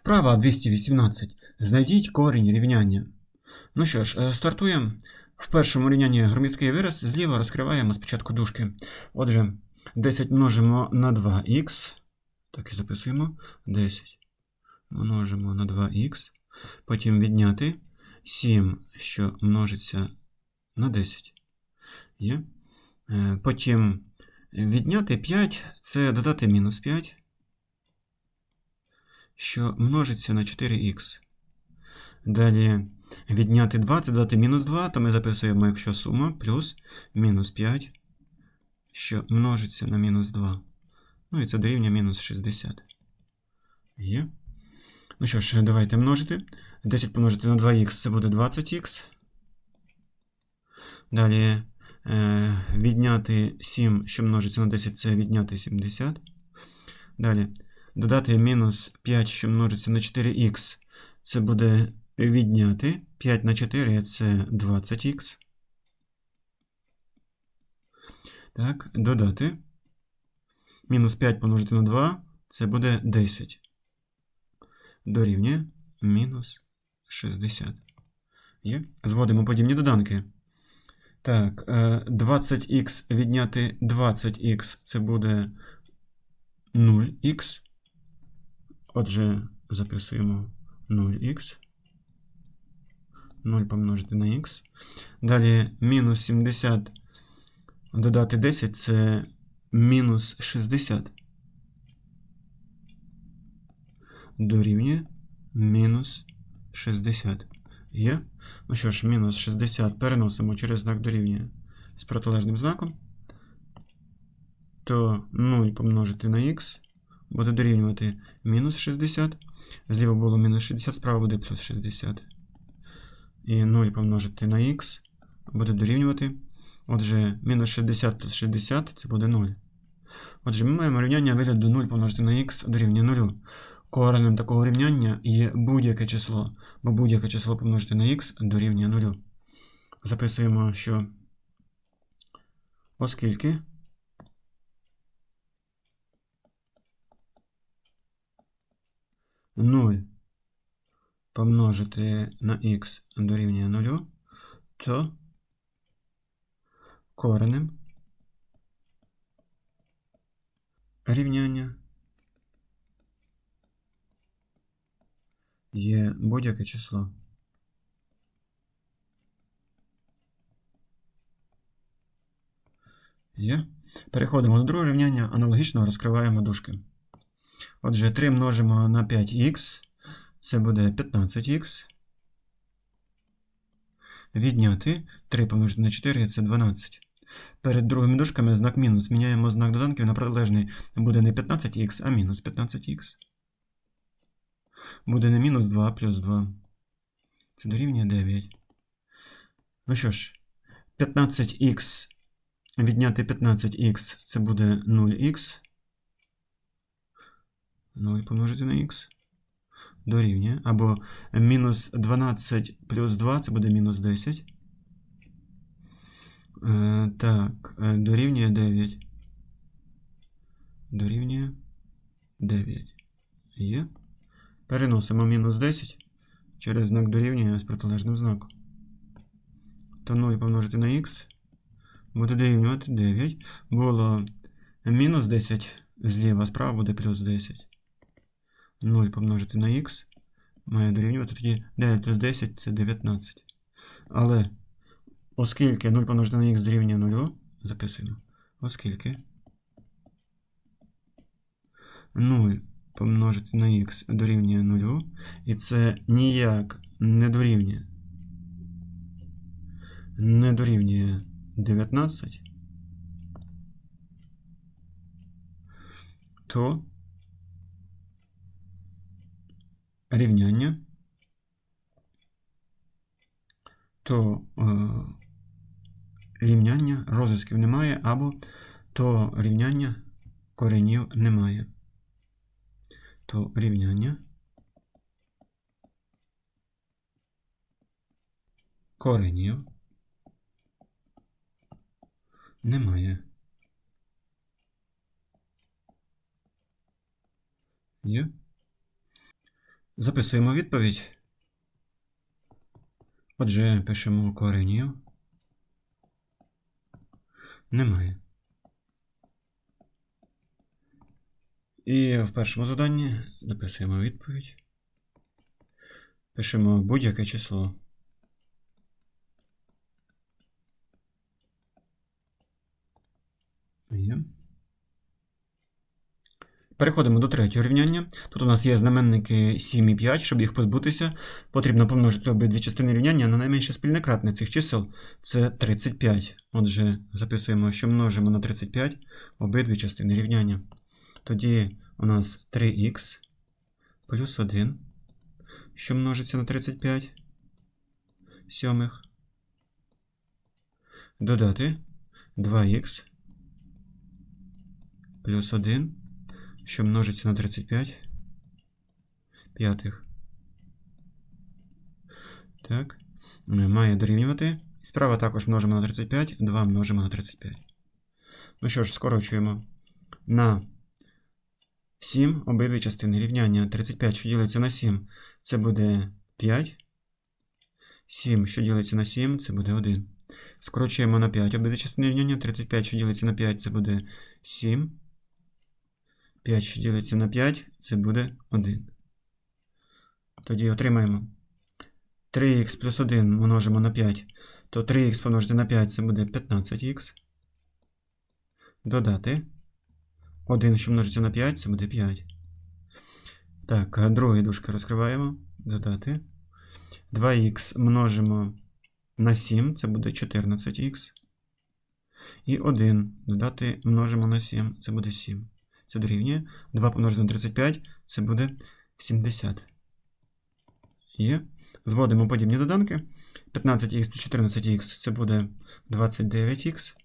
Вправа 218. Знайдіть корінь рівняння. Ну що ж, е, стартуємо. В першому рівнянні громісткий вираз зліва розкриваємо спочатку дужки. Отже, 10 множимо на 2х. Так і записуємо. 10 множимо на 2х. Потім відняти 7, що множиться на 10. Є. Е, Потім відняти 5 це додати мінус 5 що множиться на 4х. Далі відняти 2 це додати мінус 2, то ми записуємо, якщо сума плюс мінус 5, що множиться на мінус 2. Ну і це дорівнює мінус 60. Є. Ну що ж, давайте множити. 10 помножити на 2х це буде 20х. Далі е, відняти 7, що множиться на 10, це відняти 70. Далі додати мінус 5, що множиться на 4х, це буде відняти 5 на 4 це 20х. Так, додати. Мінус 5 помножити на 2, це буде 10. Дорівнює мінус 60. Є. Зводимо подібні доданки. Так, 20х відняти 20х це буде 0х. Отже, записуємо 0х. 0 помножити на х. Далі мінус 70 додати 10 це мінус 60. Дорівнює мінус 60. Є? Ну що ж, мінус 60 переносимо через знак дорівнює з протилежним знаком. То 0 помножити на х буде дорівнювати мінус 60. Зліва було мінус 60, справа буде плюс 60. І 0 помножити на х буде дорівнювати. Отже, мінус 60 плюс 60 це буде 0. Отже, ми маємо рівняння вигляду 0 помножити на х дорівнює 0. Коренем такого рівняння є будь-яке число, бо будь-яке число помножити на х дорівнює 0. Записуємо, що оскільки Нуль помножити на х дорівнює 0, то коренем рівняння є будь-яке число. Є. Переходимо до другого рівняння, аналогічно розкриваємо дужки. Отже, 3 множимо на 5х, це буде 15х. Відняти 3 помножити на 4 це 12. Перед другими дужками знак мінус. Міняємо знак доданків на протилежний. Буде не 15х, а мінус 15х. Буде не мінус 2, плюс 2. Це дорівнює 9. Ну що ж, 15х відняти 15х це буде 0х. 0 помножити на х. Дорівнює. Або мінус 12 плюс 2 це буде мінус 10. Е, так, е, дорівнює 9. Дорівнює 9. Є. Переносимо мінус 10 через знак дорівнює з протилежним знаком. То 0 помножити на х буде дорівнювати 9. Було мінус 10 зліва, справа буде плюс 10. 0 помножити на х має дорівнювати тоді 9 плюс 10 це 19. Але оскільки 0 помножити на х дорівнює 0, записуємо. Оскільки 0 помножити на х дорівнює 0, і це ніяк не дорівнює. Не дорівнює 19, то рівняння, то е, рівняння розв'язків немає, або то рівняння коренів немає. То рівняння коренів немає. Є? Записуємо відповідь. Отже, пишемо коренів. Немає. І в першому заданні написуємо відповідь. Пишемо будь-яке число. Є. Переходимо до третього рівняння. Тут у нас є знаменники 7 і 5. Щоб їх позбутися, потрібно помножити обидві частини рівняння на найменше спільне кратне цих чисел. Це 35. Отже, записуємо, що множимо на 35 обидві частини рівняння. Тоді у нас 3х плюс 1, що множиться на 35 сьомих. Додати 2х плюс 1 що множиться на 35 п'ятих. Так. Має дорівнювати. Справа також множимо на 35, 2 множимо на 35. Ну що ж, скорочуємо на 7 обидві частини рівняння. 35, що ділиться на 7, це буде 5. 7, що ділиться на 7, це буде 1. Скорочуємо на 5 обидві частини рівняння. 35, що ділиться на 5, це буде 7. 5, що ділиться на 5, це буде 1. Тоді отримаємо 3х плюс 1 множимо на 5, то 3х помножити на 5 це буде 15х. Додати. 1, що множиться на 5, це буде 5. Так, другий дужки розкриваємо. Додати. 2х множимо на 7, це буде 14х. І 1 додати множимо на 7, це буде 7 це дорівнює. 2 помножити на 35, це буде 70. Є. Зводимо подібні доданки. 15х плюс 14х це буде 29х.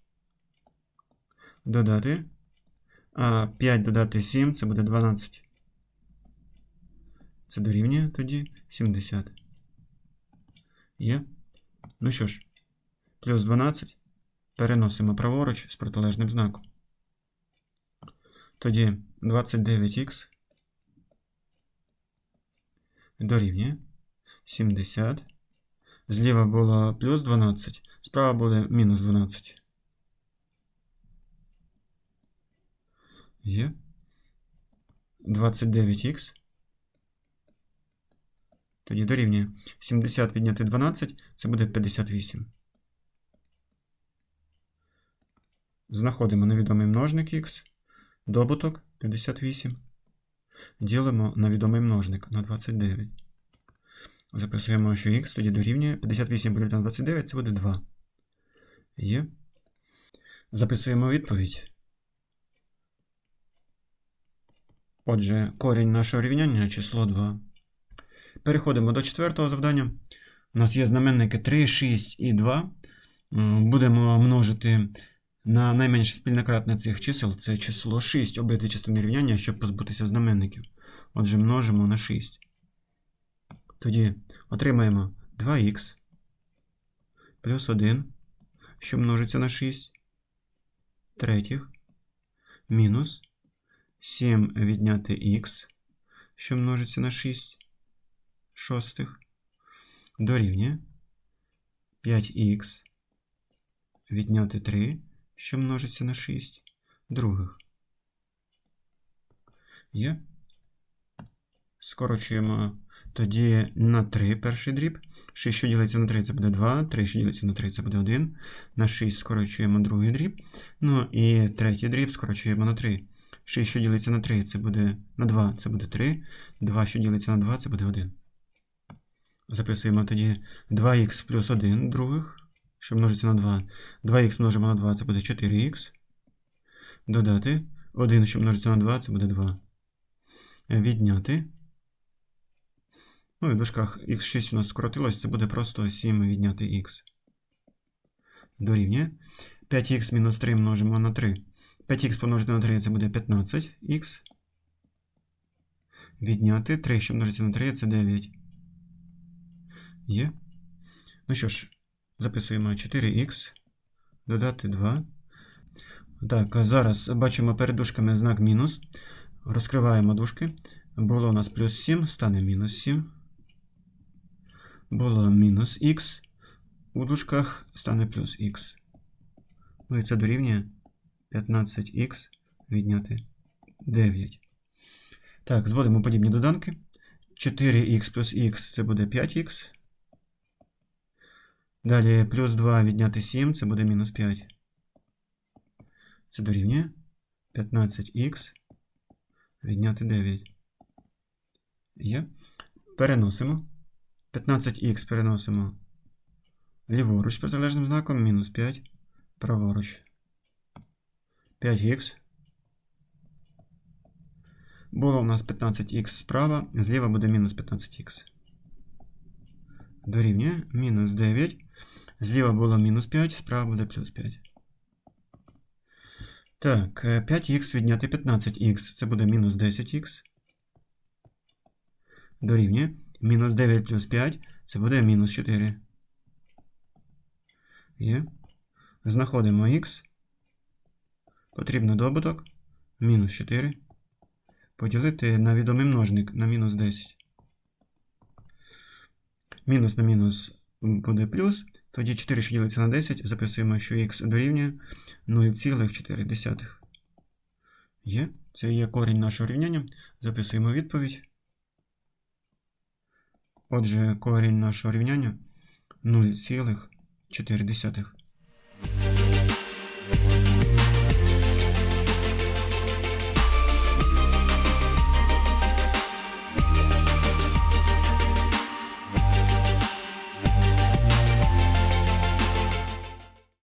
Додати. А 5 додати 7 це буде 12. Це дорівнює тоді 70. Є. Ну що ж, плюс 12. Переносимо праворуч з протилежним знаком. Тоді 29х дорівнює 70. Зліва було плюс 12, справа буде мінус 12. Є. 29х. Тоді дорівнює 70 відняти 12, це буде 58. Знаходимо невідомий множник х. Добуток 58. Ділимо на відомий множник на 29. Записуємо, що х тоді дорівнює 58 поділити на 29, це буде 2. Є. Записуємо відповідь. Отже, корінь нашого рівняння число 2. Переходимо до четвертого завдання. У нас є знаменники 3, 6 і 2. Будемо множити на найменше спільне кратне цих чисел це число 6 обидві частини рівняння, щоб позбутися знаменників. Отже, множимо на 6. Тоді отримаємо 2х плюс 1, що множиться на 6 третіх, мінус 7 відняти х, що множиться на 6 шостих, дорівнює 5х відняти 3 що множиться на 6 других. Є. Скорочуємо тоді на 3 перший дріб. 6, що ділиться на 3, це буде 2. 3, що ділиться на 3, це буде 1. На 6 скорочуємо другий дріб. Ну і третій дріб скорочуємо на 3. 6, що ділиться на 3, це буде на 2, це буде 3. 2, що ділиться на 2, це буде 1. Записуємо тоді 2х плюс 1 других що множиться на 2. 2х множимо на 2, це буде 4х. Додати. 1, що множиться на 2, це буде 2. Відняти. Ну і в дужках х6 у нас скоротилось, це буде просто 7 відняти х. Дорівнює. 5х мінус 3 множимо на 3. 5х помножити на 3 це буде 15х. Відняти 3, що множиться на 3, це 9. Є. Ну що ж, Записуємо 4х, додати 2. Так, зараз бачимо перед дужками знак мінус. Розкриваємо дужки. Було у нас плюс 7, стане мінус 7. Було мінус х. У дужках стане плюс х. Ну і це дорівнює 15х відняти 9. Так, зводимо подібні доданки. 4х плюс х це буде 5х. Далі плюс 2 відняти 7 це буде мінус 5. Це дорівнює 15х відняти 9. Є. Переносимо. 15х переносимо ліворуч протилежним знаком, мінус 5, праворуч. 5х. Було у нас 15х справа, зліва буде мінус 15х. Дорівнює мінус 9. Зліва було мінус 5, справа буде плюс 5. Так, е, 5х відняти 15х, це буде мінус 10х. Дорівнює. Мінус 9 плюс 5, це буде мінус 4. Є. Знаходимо х. Потрібно добуток. Мінус 4. Поділити на відомий множник на мінус 10. Мінус на мінус буде плюс. Тоді 4, що ділиться на 10, записуємо, що х дорівнює 0,4. Є. Це є корінь нашого рівняння. Записуємо відповідь. Отже, корінь нашого рівняння 0,4.